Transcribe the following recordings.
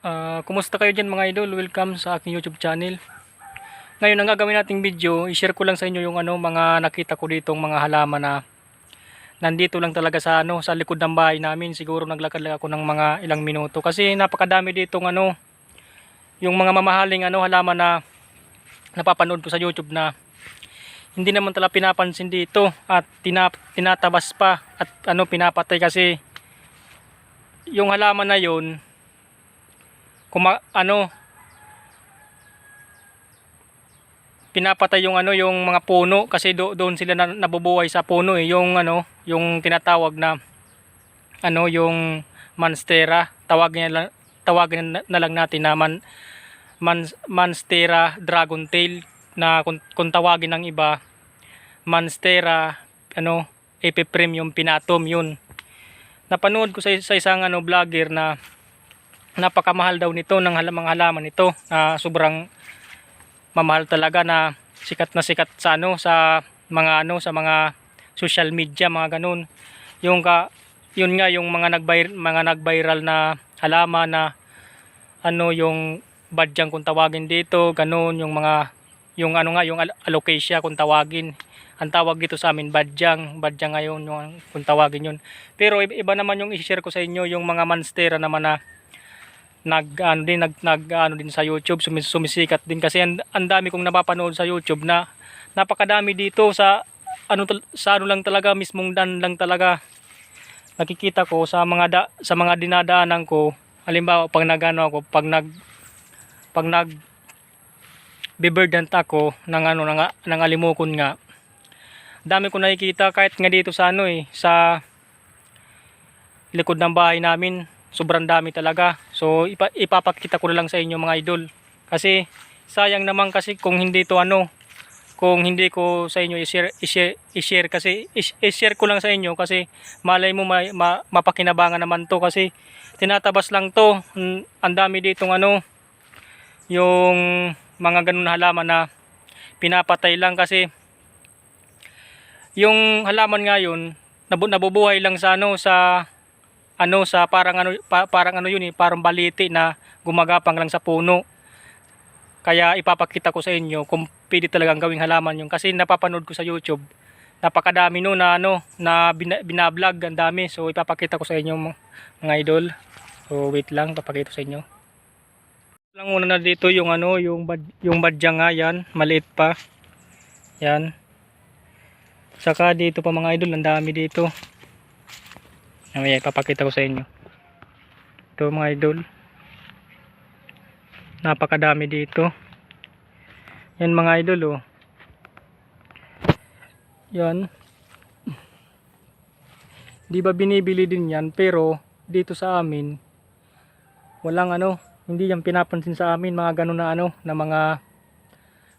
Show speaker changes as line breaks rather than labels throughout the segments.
Ah, kumusta kayo dyan mga idol? Welcome sa aking YouTube channel. Ngayon, ang gagawin nating video, i-share ko lang sa inyo yung ano, mga nakita ko ditong mga halaman na nandito lang talaga sa ano, sa likod ng bahay namin. Siguro naglakad lang ako ng mga ilang minuto kasi napakadami ditong ano, yung mga mamahaling ano halaman na napapanood ko sa YouTube na hindi naman talaga pinapansin dito at tinap, tinatabas pa at ano pinapatay kasi yung halaman na yon kuma ano pinapatay yung ano yung mga puno kasi do, doon sila na, nabubuhay sa puno eh. Yung ano yung tinatawag na ano yung monstera. Tawagin na, tawagin na, na lang natin na man, man, monstera dragon tail na kung, kung tawagin ng iba monstera ano epipremium pinatum yun. Napanood ko sa, sa isang ano vlogger na napakamahal daw nito ng hal- mga halaman nito na sobrang mamahal talaga na sikat na sikat sa ano sa mga ano sa mga social media mga ganun. Yung ka yun nga yung mga nag mga nag-viral na halaman na ano yung badyang kung tawagin dito ganun yung mga yung ano nga yung al- alocasia kung tawagin. Ang tawag dito sa amin badyang badyang ngayon yung kung tawagin yun. Pero iba naman yung i-share ko sa inyo yung mga monstera naman na nag ano din nag, nag ano din sa YouTube sumis, sumisikat din kasi ang, ang dami kong napapanood sa YouTube na napakadami dito sa ano sa ano lang talaga mismong dan lang talaga nakikita ko sa mga da, sa mga dinadaanan ko. Halimbawa pag nagano ako pag nag pag nag bibird hunt ako ng ano ng, ng alimukon nga dami ko nakikita kahit nga dito sa ano eh sa likod ng bahay namin sobrang dami talaga. So ipa, ipapakita ko na lang sa inyo mga idol. Kasi sayang naman kasi kung hindi to ano kung hindi ko sa inyo i-share, i-share, i-share kasi i-share ko lang sa inyo kasi malay mo ma, ma, mapakinabangan naman to kasi tinatabas lang to. Ang dami ditong ano yung mga ganun halaman na pinapatay lang kasi yung halaman ngayon nabu, nabubuhay lang sa ano sa ano sa parang ano pa- parang ano yun eh parang baliti na gumagapang lang sa puno. Kaya ipapakita ko sa inyo kung pwede talagang gawing halaman yun. Kasi napapanood ko sa YouTube napakadami no na ano na bina, binablog ang dami. So ipapakita ko sa inyo mga, idol. So wait lang papakita sa inyo. Lang muna na dito yung ano yung bad, yung badya nga yan. Maliit pa. Yan. Saka dito pa mga idol ang dami dito Mamaya ipapakita ko sa inyo. Ito mga idol. Napakadami dito. Yan mga idol oh. Yan. Di ba binibili din yan pero dito sa amin walang ano, hindi yan pinapansin sa amin mga ganun na ano, na mga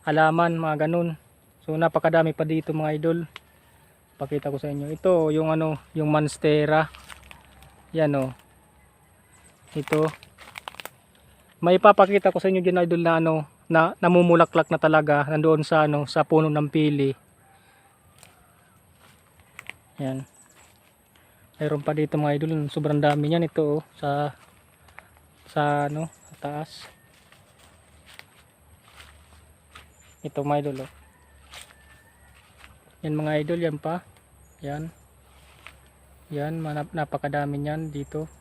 halaman, mga ganun. So napakadami pa dito mga idol pakita ko sa inyo ito yung ano yung monstera yan o ito. May ipapakita ko sa inyo dyan idol na ano na namumulaklak na talaga nandoon sa ano sa puno ng pili. Yan. Mayroon pa dito mga idol sobrang dami niyan. Ito oh, sa sa ano sa taas. Ito mga idol oh. yan mga idol yan pa. Yan. Yan, manap napakadami niyan dito.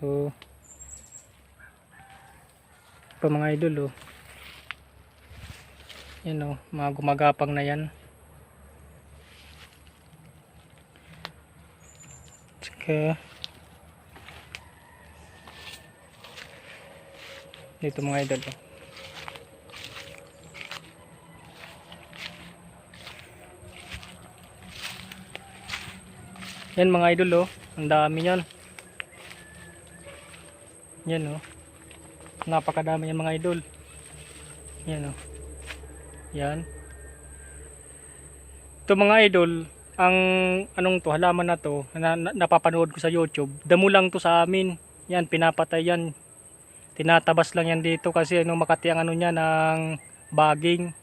So pa mga idol oh. Yan oh, mga gumagapang na yan. Tsaka dito mga idol oh. Yan mga idol oh. Ang dami yan. Yan oh. Napakadami yan mga idol. Yan oh. Yan. Ito mga idol, ang anong to, halaman na to, na, na, napapanood ko sa YouTube, damo lang to sa amin. Yan, pinapatay yan. Tinatabas lang yan dito kasi ano makati ang ano niya ng baging.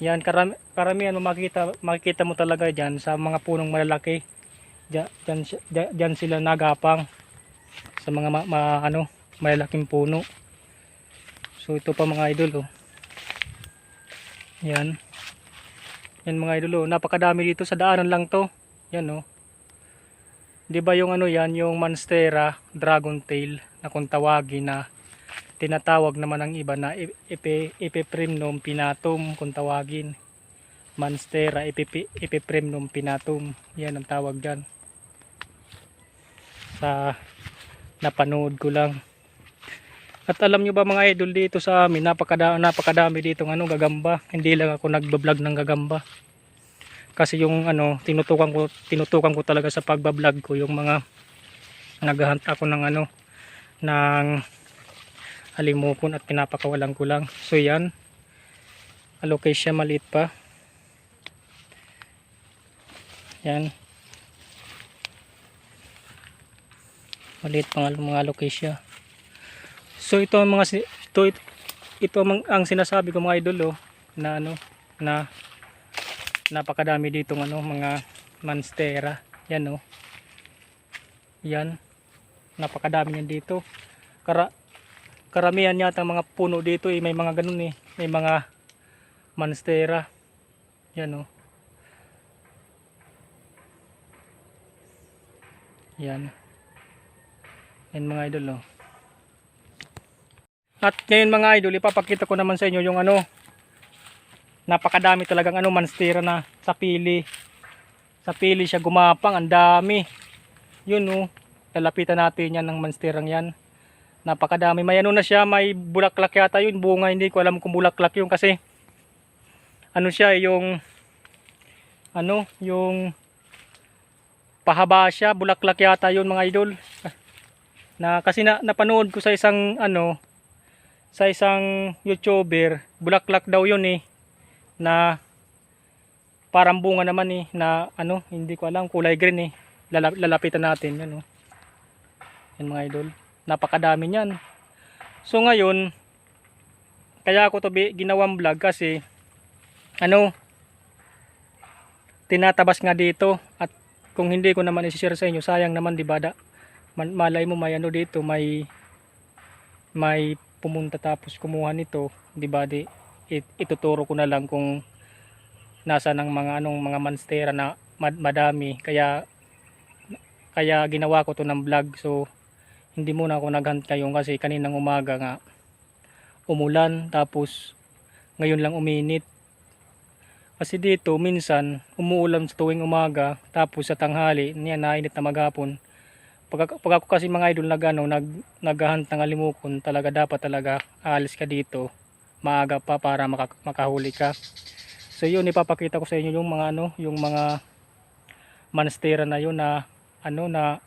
Yan, karami, karamihan makikita, makikita mo talaga dyan sa mga punong malalaki Diyan, diyan, si- diyan- diyan sila nagapang sa mga ma, ma- ano malalaking puno. So ito pa mga idol oh. Yan. Yan mga idol oh. Napakadami dito sa daanan lang to. Yan oh. 'Di ba yung ano yan, yung Monstera Dragon Tail na kung tawagin na tinatawag naman ng iba na Epi- Epiprimnum pinatum kung tawagin. Monstera Epiprimnum pinatum. Yan ang tawag diyan. Sa napanood ko lang. At alam nyo ba mga idol dito sa amin, napakada, napakadami dito ng ano, gagamba. Hindi lang ako nagbablog ng gagamba. Kasi yung ano, tinutukan ko, tinutukan ko talaga sa pagbablog ko yung mga naghahunt ako ng ano, ng halimupon at pinapakawalan ko lang. So yan, alocasia maliit pa. Yan. Maliit pa nga mga alocasia. So ito ang mga ito ito, ito ang, ang sinasabi ko mga idol oh, na ano na napakadami ditong ano mga monstera. Yan oh. Yan. Napakadami niyan dito. Kara karamihan yata mga puno dito eh, may mga ganun eh. May mga monstera. Yan oh. Yan. Yan mga idol oh. At ngayon mga idol, ipapakita ko naman sa inyo yung ano, napakadami talagang ano, monstera na sa pili. Sa pili siya gumapang, ang dami. Yun oh, lalapitan natin yan ng monsterang yan. Napakadami. May ano na siya, may bulaklak yata yun, bunga, hindi ko alam kung bulaklak yun kasi ano siya, yung ano, yung pahaba siya, bulaklak yata yun mga idol. Na kasi na, napanood ko sa isang ano, sa isang YouTuber, bulaklak daw yun eh, na parang bunga naman eh, na ano, hindi ko alam, kulay green eh. Lala- lalapitan natin, yan oh. Yan mga idol. Napakadami niyan. So ngayon, kaya ako to ginawang vlog kasi, ano, tinatabas nga dito at kung hindi ko naman i-share sa inyo, sayang naman di ba malay mo may ano dito, may may pumunta tapos kumuha nito, di ba di it- ituturo ko na lang kung nasa ng mga anong mga monstera na mad- madami. Kaya kaya ginawa ko to ng vlog. So hindi muna ako naghunt ngayon kasi kaninang umaga nga umulan. Tapos ngayon lang uminit. Kasi dito minsan umuulan sa tuwing umaga. Tapos sa tanghali niya nainit na maghapon pag, pag ako kasi mga idol nag ano, nag naghahunt ng alimukon, talaga dapat talaga aalis ka dito maaga pa para maka, makahuli ka. So yun ipapakita ko sa inyo yung mga ano, yung mga monstera na yun na ano na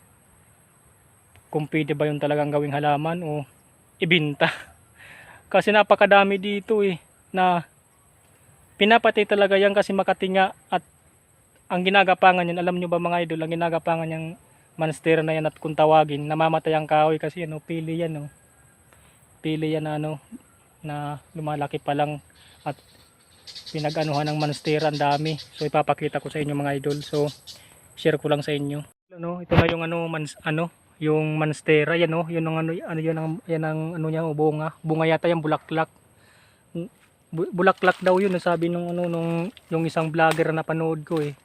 kung pwede ba yun talagang gawing halaman o ibinta. Kasi napakadami dito eh na pinapatay talaga yan kasi makatinga at ang ginagapangan yan, alam nyo ba mga idol, ang ginagapangan yung monstera na yan at kung tawagin, namamatay ang kahoy kasi ano, pili yan oh. Pili yan na ano, na lumalaki pa lang at pinag-anuhan ng monstera ang dami. So ipapakita ko sa inyo mga idol. So share ko lang sa inyo. Ano, ito na yung ano, mans, ano, yung monstera yan oh, yun ang ano, ano yan ang yan ang ano niya, oh, bunga. Bunga yata yung bulaklak. Bu- bulaklak daw yun, sabi nung ano nung yung isang vlogger na napanood ko eh.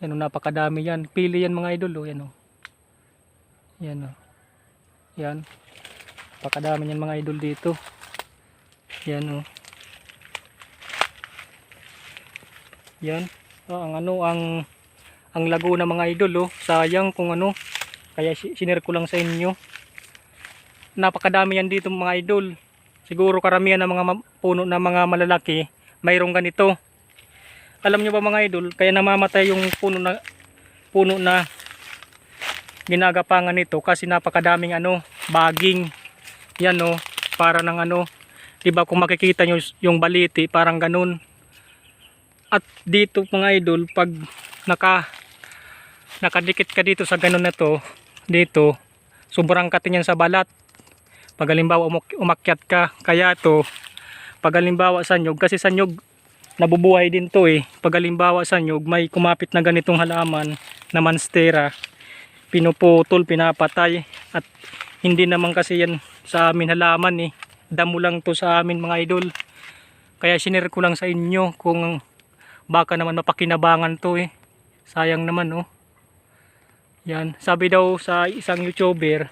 Yan oh, napakadami yan. Pili yan mga idol oh, yan oh. Yan oh. Yan. Napakadami yan mga idol dito. Yan oh. Yan. Oh, ang ano ang ang lago ng mga idol oh. Sayang kung ano. Kaya si- sinare ko lang sa inyo. Napakadami yan dito mga idol. Siguro karamihan ng mga puno na mga malalaki mayroong ganito. Alam nyo ba mga idol, kaya namamatay yung puno na puno na ginagapangan nito kasi napakadaming ano, baging. Yan oh, para ng ano, 'di kung makikita nyo yung baliti, parang ganun. At dito mga idol, pag naka nakadikit ka dito sa ganun na to, dito, sobrang katin yan sa balat. Pag halimbawa umak- umakyat ka, kaya to, pag halimbawa sa nyog, kasi sa nyog, nabubuhay din to eh. Pag halimbawa sa nyog, may kumapit na ganitong halaman na monstera, pinuputol, pinapatay, at Hindi naman kasi yan sa amin halaman eh. Damo lang to sa amin mga idol. Kaya sinare ko lang sa inyo kung baka naman mapakinabangan to eh. Sayang naman oh. Yan, sabi daw sa isang YouTuber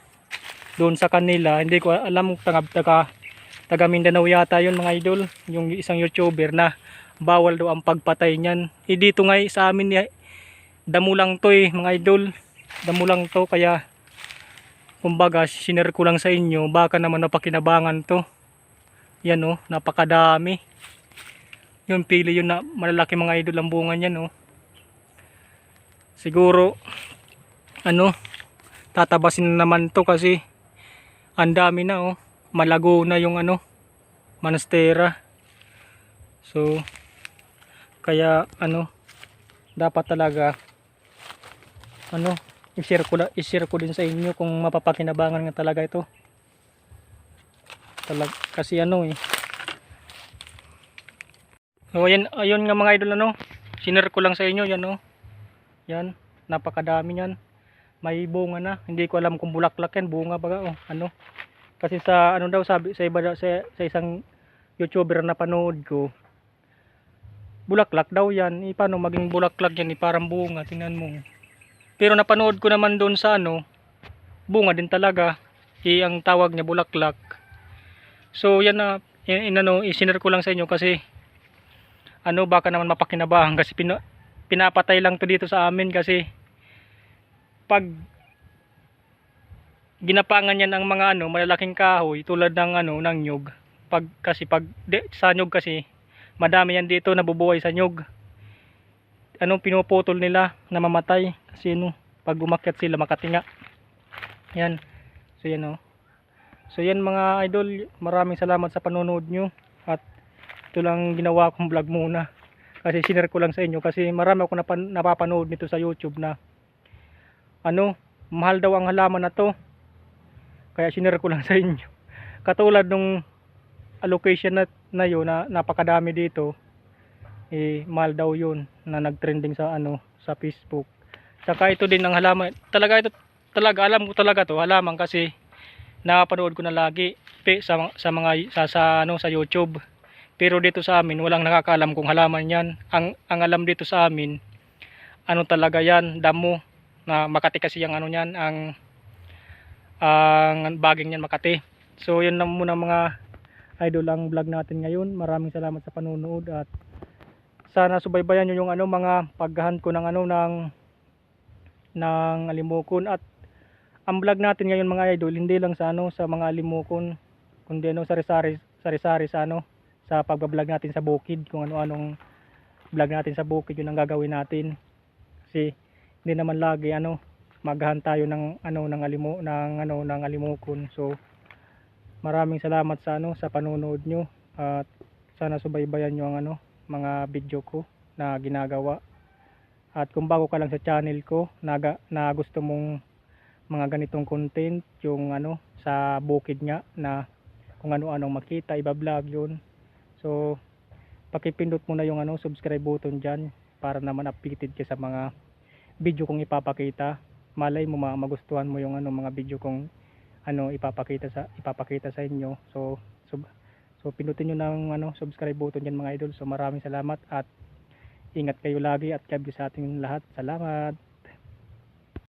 doon sa kanila, hindi ko alam taga taga, taga Mindanao yata 'yon mga idol, yung isang YouTuber na bawal daw ang pagpatay niyan. Eh dito nga eh, sa amin eh, damo lang to eh mga idol. Damo lang to kaya kumbaga sinare ko lang sa inyo baka naman napakinabangan to. Yan oh, napakadami. Yung pili yun na malalaki mga idol ang bunga niyan oh. Siguro ano tatabasin na naman to kasi ang dami na oh malago na yung ano manastera so kaya ano dapat talaga ano i-share ko, i-share ko din sa inyo kung mapapakinabangan nga talaga ito talag kasi ano eh so ayan, ayun nga mga idol ano sinare ko lang sa inyo yan oh yan napakadami yan may bunga na. Hindi ko alam kung bulaklak yan, bunga baga oh, ano. Kasi sa ano daw sabi sa iba sa, sa isang YouTuber na panood ko, bulaklak daw yan. Eh, paano maging bulaklak yan? Eh, parang bunga, tingnan mo. Pero napanood ko naman doon sa ano, bunga din talaga. Eh, ang tawag niya bulaklak. So yan na, in, in, ano, isinare ko lang sa inyo kasi ano baka naman mapakinabahan kasi pina, pinapatay lang to dito sa amin kasi pag ginapangan yan ang mga ano malalaking kahoy tulad ng ano ng nyug pag kasi pag de, sa nyug kasi madami yan dito nabubuhay sa nyug ano pinuputol nila na mamatay? Kasi ano pag umakyat sila makatinga. Yan. So yan oh. So yan mga idol maraming salamat sa panonood nyo. At ito lang ginawa kong vlog muna. Kasi sinare ko lang sa inyo. Kasi marami ako napan, napapanood nito sa youtube na ano, mahal daw ang halaman na to. Kaya sinare ko lang sa inyo. Katulad nung allocation na, na yun, na napakadami dito, eh, mahal daw yun na nagtrending sa ano, sa Facebook. Saka ito din ang halaman. Talaga ito, talaga, alam ko talaga to, halaman kasi napanood ko na lagi pe, sa, sa mga sa, sa ano sa YouTube. Pero dito sa amin walang nakakaalam kung halaman 'yan. Ang ang alam dito sa amin ano talaga 'yan, damo na Makati kasi yung ano niyan ang ang baging niyan Makati. So yun lang muna mga idol ang vlog natin ngayon. Maraming salamat sa panonood at sana subaybayan niyo yung ano mga paghahan ko ng ano ng ng alimukon. At ang vlog natin ngayon mga idol hindi lang sa ano sa mga alimukon kundi ano sari-sari sari-sari sa ano sa pagbablog natin sa bukid. Kung ano-anong vlog natin sa bukid yun ang gagawin natin. Kasi hindi naman lagi ano maghahan tayo ng ano ng alimo ng ano ng alimukon. So maraming salamat sa ano sa panonood nyo. At sana subaybayan nyo ang ano mga video ko na ginagawa. At kung bago ka lang sa channel ko na, na gusto mong mga ganitong content yung ano sa bukid nga na kung ano-anong makita iba-vlog yun. So pakipindot mo na yung ano subscribe button dyan para naman updated ka sa mga video kong ipapakita. Malay mo ma- magustuhan mo yung ano mga video kong ano ipapakita sa ipapakita sa inyo. So sub, so pindutin niyo ng ano subscribe button diyan mga idol. So maraming salamat at ingat kayo lagi at bless sa ating lahat. Salamat